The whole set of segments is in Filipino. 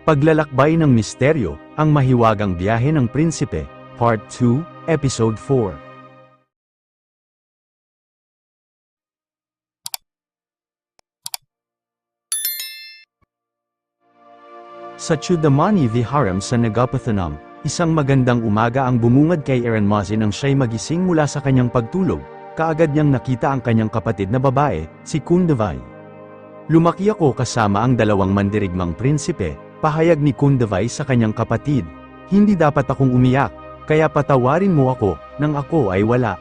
Paglalakbay ng Misteryo, ang mahiwagang biyahe ng prinsipe, Part 2, Episode 4. Sa Chudamani Viharam sa Nagapathanam, isang magandang umaga ang bumungad kay Aaron Mazi nang siya'y magising mula sa kanyang pagtulog, kaagad niyang nakita ang kanyang kapatid na babae, si Kundavai. Lumaki ako kasama ang dalawang mandirigmang prinsipe, pahayag ni Kundavai sa kanyang kapatid. Hindi dapat akong umiyak, kaya patawarin mo ako, nang ako ay wala.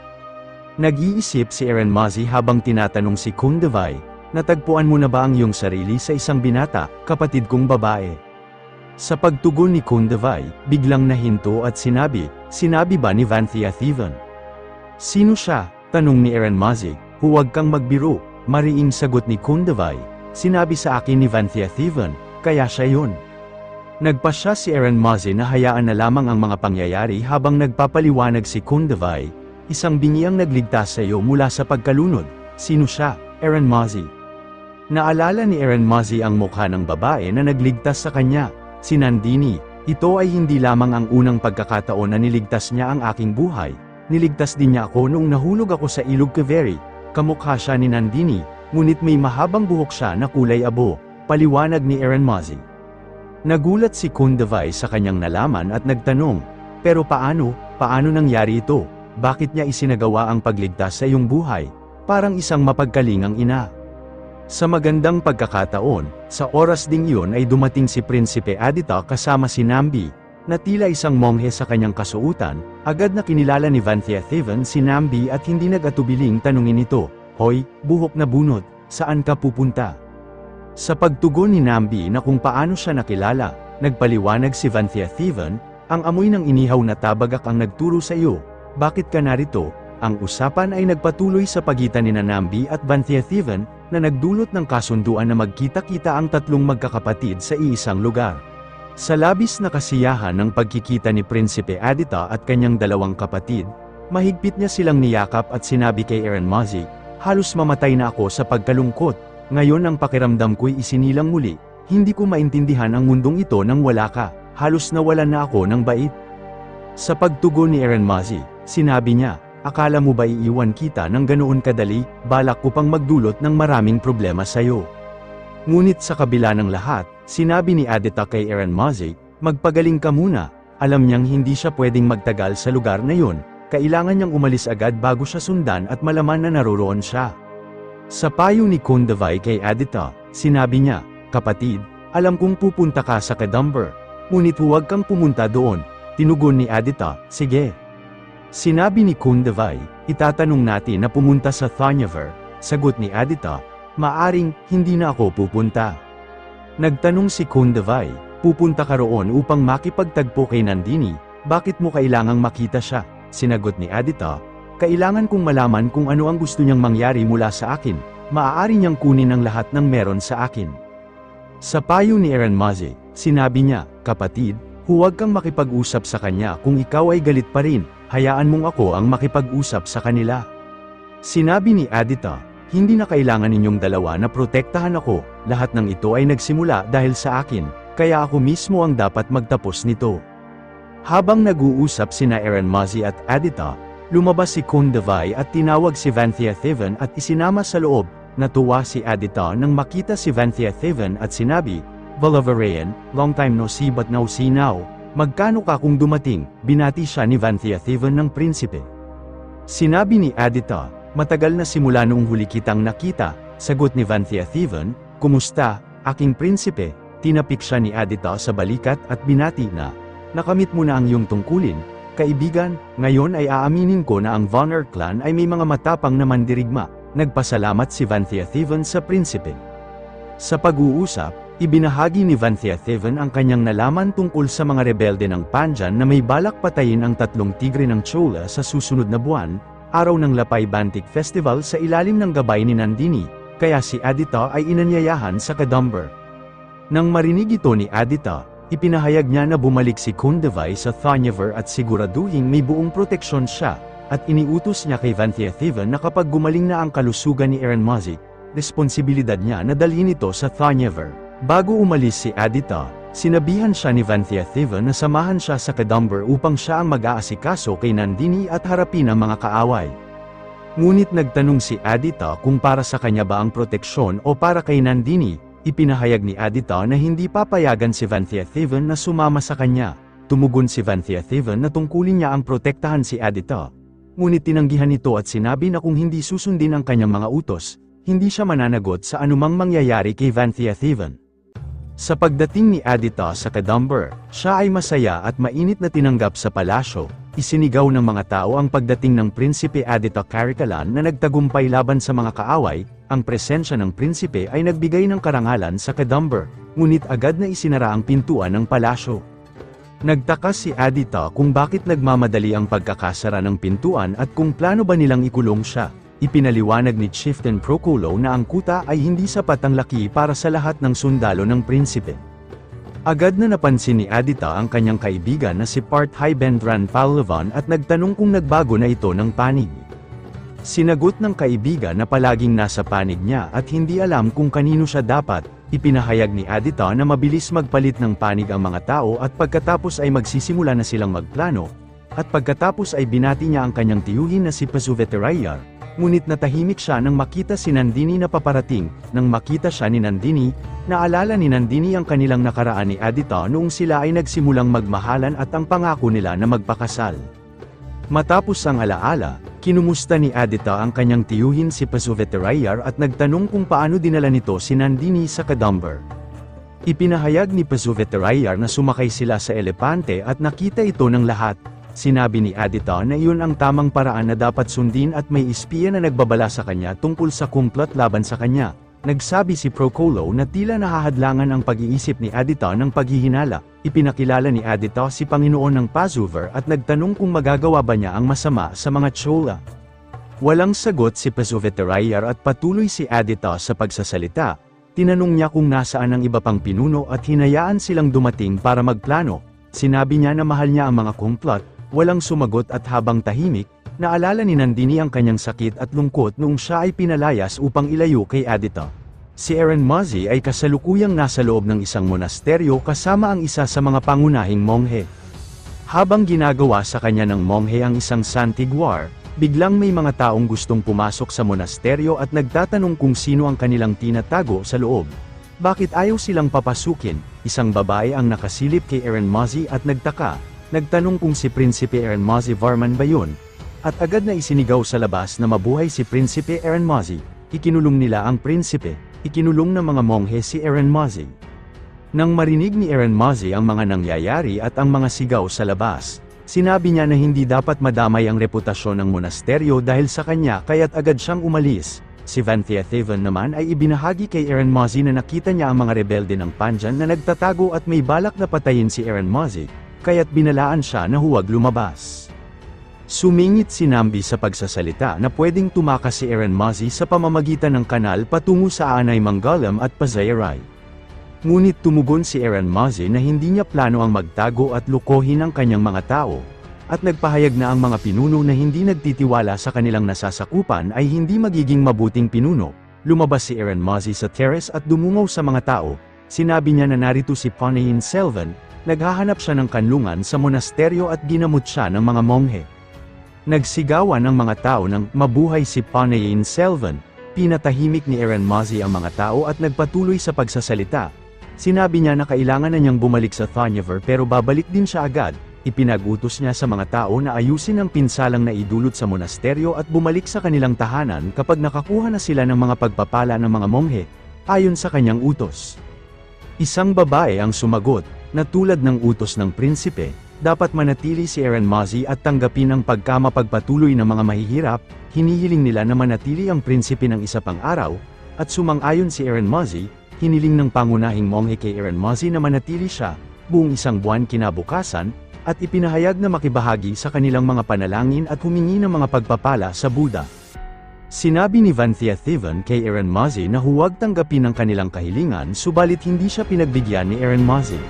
Nag-iisip si Aaron Mazi habang tinatanong si Kundavai, natagpuan mo na ba ang iyong sarili sa isang binata, kapatid kong babae? Sa pagtugon ni Kundavai, biglang nahinto at sinabi, sinabi ba ni Vanthia Thivan? Sino siya? Tanong ni Aaron Mazi, huwag kang magbiro, mariing sagot ni Kundavai, sinabi sa akin ni Vanthia Thivan, kaya siya yun. Nagpasya si Aaron Mazi na hayaan na lamang ang mga pangyayari habang nagpapaliwanag si Kundavai, isang bingi ang nagligtas sa iyo mula sa pagkalunod, sino siya, Aaron Mazi? Naalala ni Aaron Mazi ang mukha ng babae na nagligtas sa kanya, si Nandini, ito ay hindi lamang ang unang pagkakataon na niligtas niya ang aking buhay, niligtas din niya ako noong nahulog ako sa ilog Kaveri, kamukha siya ni Nandini, ngunit may mahabang buhok siya na kulay abo, paliwanag ni Aaron Mazi. Nagulat si Kundavai sa kanyang nalaman at nagtanong, pero paano, paano nangyari ito, bakit niya isinagawa ang pagligtas sa iyong buhay, parang isang mapagkalingang ina. Sa magandang pagkakataon, sa oras ding iyon ay dumating si Prinsipe Adita kasama si Nambi, na tila isang monghe sa kanyang kasuutan, agad na kinilala ni Vanthia Thiven si Nambi at hindi nag-atubiling tanungin ito, Hoy, buhok na bunot, saan ka pupunta? Sa pagtugon ni Nambi na kung paano siya nakilala, nagpaliwanag si Vanthia Thiven, ang amoy ng inihaw na tabagak ang nagturo sa iyo, bakit ka narito? Ang usapan ay nagpatuloy sa pagitan ni Nambi at Vanthia Thiven, na nagdulot ng kasunduan na magkita-kita ang tatlong magkakapatid sa iisang lugar. Sa labis na kasiyahan ng pagkikita ni Prinsipe Adita at kanyang dalawang kapatid, mahigpit niya silang niyakap at sinabi kay Aaron Mazi, halos mamatay na ako sa pagkalungkot, ngayon ang pakiramdam ko'y isinilang muli, hindi ko maintindihan ang mundong ito nang wala ka, halos nawalan na ako ng bait. Sa pagtugon ni Aaron Mazi, sinabi niya, akala mo ba iiwan kita ng ganoon kadali, balak ko pang magdulot ng maraming problema sa'yo. Ngunit sa kabila ng lahat, sinabi ni Adita kay Aaron Mazi, magpagaling ka muna, alam niyang hindi siya pwedeng magtagal sa lugar na yun, kailangan niyang umalis agad bago siya sundan at malaman na naroroon siya. Sa payo ni Kundavai kay Adita, sinabi niya, kapatid, alam kong pupunta ka sa Kadumber, ngunit huwag kang pumunta doon, tinugon ni Adita, sige. Sinabi ni Kundavai, itatanong natin na pumunta sa Thonyaver, sagot ni Adita, maaring, hindi na ako pupunta. Nagtanong si Kundavai, pupunta ka roon upang makipagtagpo kay Nandini, bakit mo kailangang makita siya? Sinagot ni Adita, kailangan kong malaman kung ano ang gusto niyang mangyari mula sa akin, maaari niyang kunin ang lahat ng meron sa akin. Sa payo ni Aaron Mazi, sinabi niya, kapatid, huwag kang makipag-usap sa kanya kung ikaw ay galit pa rin, hayaan mong ako ang makipag-usap sa kanila. Sinabi ni Adita, hindi na kailangan ninyong dalawa na protektahan ako, lahat ng ito ay nagsimula dahil sa akin, kaya ako mismo ang dapat magtapos nito. Habang nag-uusap sina Aaron Mazi at Adita, lumabas si Kundavai at tinawag si Vanthia Thiven at isinama sa loob, natuwa si Adita nang makita si Vanthia Thiven at sinabi, Valavarayan, long time no see but now see now, magkano ka kung dumating, binati siya ni Vanthia Thiven ng prinsipe. Sinabi ni Adita, matagal na simula noong huli kitang nakita, sagot ni Vanthia Thiven, kumusta, aking prinsipe, tinapik siya ni Adita sa balikat at binati na, nakamit mo na ang iyong tungkulin, kaibigan, ngayon ay aaminin ko na ang Vonner clan ay may mga matapang na mandirigma, nagpasalamat si Vanthia Thiven sa prinsipe. Sa pag-uusap, ibinahagi ni Vanthia Thiven ang kanyang nalaman tungkol sa mga rebelde ng Panjan na may balak patayin ang tatlong tigre ng Chola sa susunod na buwan, araw ng Lapay Bantik Festival sa ilalim ng gabay ni Nandini, kaya si Adita ay inanyayahan sa Kadumber. Nang marinig ito ni Adita, ipinahayag niya na bumalik si Kundavai sa Thonyaver at siguraduhing may buong proteksyon siya, at iniutos niya kay Vanthia Thiven na kapag gumaling na ang kalusugan ni Aaron Mazik, responsibilidad niya na dalhin ito sa Thonyaver. Bago umalis si Adita, Sinabihan siya ni Vanthia Thiva na samahan siya sa Kadumber upang siya ang mag-aasikaso kay Nandini at harapin ang mga kaaway. Ngunit nagtanong si Adita kung para sa kanya ba ang proteksyon o para kay Nandini, ipinahayag ni Adita na hindi papayagan si Vanthia Thiva na sumama sa kanya. Tumugon si Vanthia Thiva na tungkulin niya ang protektahan si Adita. Ngunit tinanggihan ito at sinabi na kung hindi susundin ang kanyang mga utos, hindi siya mananagot sa anumang mangyayari kay Vanthia Thivan. Sa pagdating ni Adita sa Kadumber, siya ay masaya at mainit na tinanggap sa palasyo, isinigaw ng mga tao ang pagdating ng Prinsipe Adita Karikalan na nagtagumpay laban sa mga kaaway, ang presensya ng prinsipe ay nagbigay ng karangalan sa Kadumber, ngunit agad na isinara ang pintuan ng palasyo. Nagtaka si Adita kung bakit nagmamadali ang pagkakasara ng pintuan at kung plano ba nilang ikulong siya. Ipinaliwanag ni Chieftain Proculo na ang kuta ay hindi sapat ang laki para sa lahat ng sundalo ng prinsipe. Agad na napansin ni Adita ang kanyang kaibigan na si Part Hybendran Pavlovan at nagtanong kung nagbago na ito ng panig. Sinagot ng kaibigan na palaging nasa panig niya at hindi alam kung kanino siya dapat, ipinahayag ni Adita na mabilis magpalit ng panig ang mga tao at pagkatapos ay magsisimula na silang magplano, at pagkatapos ay binati niya ang kanyang tiyuhin na si Pasuveterayar, ngunit natahimik siya nang makita si Nandini na paparating, nang makita siya ni Nandini, naalala ni Nandini ang kanilang nakaraan ni Adita noong sila ay nagsimulang magmahalan at ang pangako nila na magpakasal. Matapos ang alaala, kinumusta ni Adita ang kanyang tiyuhin si Pasuveterayar at nagtanong kung paano dinala nito si Nandini sa Kadumber. Ipinahayag ni Pasuveterayar na sumakay sila sa elepante at nakita ito ng lahat. Sinabi ni Adita na iyon ang tamang paraan na dapat sundin at may ispiya na nagbabala sa kanya tungkol sa kumplot laban sa kanya. Nagsabi si Procolo na tila nahahadlangan ang pag-iisip ni Adita ng paghihinala. Ipinakilala ni Adita si Panginoon ng Pazuver at nagtanong kung magagawa ba niya ang masama sa mga Chola. Walang sagot si Pazuveterayar at patuloy si Adita sa pagsasalita. Tinanong niya kung nasaan ang iba pang pinuno at hinayaan silang dumating para magplano. Sinabi niya na mahal niya ang mga kumplot, walang sumagot at habang tahimik, Naalala ni Nandini ang kanyang sakit at lungkot noong siya ay pinalayas upang ilayo kay Adita. Si Aaron Muzzy ay kasalukuyang nasa loob ng isang monasteryo kasama ang isa sa mga pangunahing monghe. Habang ginagawa sa kanya ng monghe ang isang santiguar, biglang may mga taong gustong pumasok sa monasteryo at nagtatanong kung sino ang kanilang tinatago sa loob. Bakit ayaw silang papasukin? Isang babae ang nakasilip kay Aaron Muzzy at nagtaka, nagtanong kung si Prinsipe Aaron Muzzy Varman ba yun, at agad na isinigaw sa labas na mabuhay si Prinsipe Aaron Mozzie, ikinulong nila ang prinsipe, ikinulong ng mga monghe si Aaron Mozzie. Nang marinig ni Aaron Mozzie ang mga nangyayari at ang mga sigaw sa labas, sinabi niya na hindi dapat madamay ang reputasyon ng monasteryo dahil sa kanya kaya't agad siyang umalis. Si Vanthia Thevan naman ay ibinahagi kay Aaron Mozzie na nakita niya ang mga rebelde ng Panjan na nagtatago at may balak na patayin si Aaron Mozzie, kaya't binalaan siya na huwag lumabas. Sumingit si Nambi sa pagsasalita na pwedeng tumakas si Aaron Muzzy sa pamamagitan ng kanal patungo sa Anay Mangalam at Pazayaray. Ngunit tumugon si Aaron Muzzy na hindi niya plano ang magtago at lukohin ang kanyang mga tao, at nagpahayag na ang mga pinuno na hindi nagtitiwala sa kanilang nasasakupan ay hindi magiging mabuting pinuno. Lumabas si Aaron Muzzy sa terrace at dumungaw sa mga tao, sinabi niya na narito si Ponayin Selvan, naghahanap siya ng kanlungan sa monasteryo at ginamot siya ng mga monghe. Nagsigawan ang mga tao ng mabuhay si Panayin Selvan, pinatahimik ni Aaron Mozzie ang mga tao at nagpatuloy sa pagsasalita. Sinabi niya na kailangan na niyang bumalik sa Thonyever pero babalik din siya agad, ipinagutos niya sa mga tao na ayusin ang pinsalang na idulot sa monasteryo at bumalik sa kanilang tahanan kapag nakakuha na sila ng mga pagpapala ng mga monghe, ayon sa kanyang utos. Isang babae ang sumagot, na tulad ng utos ng prinsipe, dapat manatili si Aaron Mozzie at tanggapin ang pagkamapagpatuloy ng mga mahihirap, hinihiling nila na manatili ang prinsipe ng isa pang araw, at sumang-ayon si Aaron Mozzie, hiniling ng pangunahing monghe kay Aaron Mozzie na manatili siya, buong isang buwan kinabukasan, at ipinahayag na makibahagi sa kanilang mga panalangin at humingi ng mga pagpapala sa Buddha. Sinabi ni Vanthia Thivan kay Aaron Mozzie na huwag tanggapin ang kanilang kahilingan subalit hindi siya pinagbigyan ni Aaron Mozzie.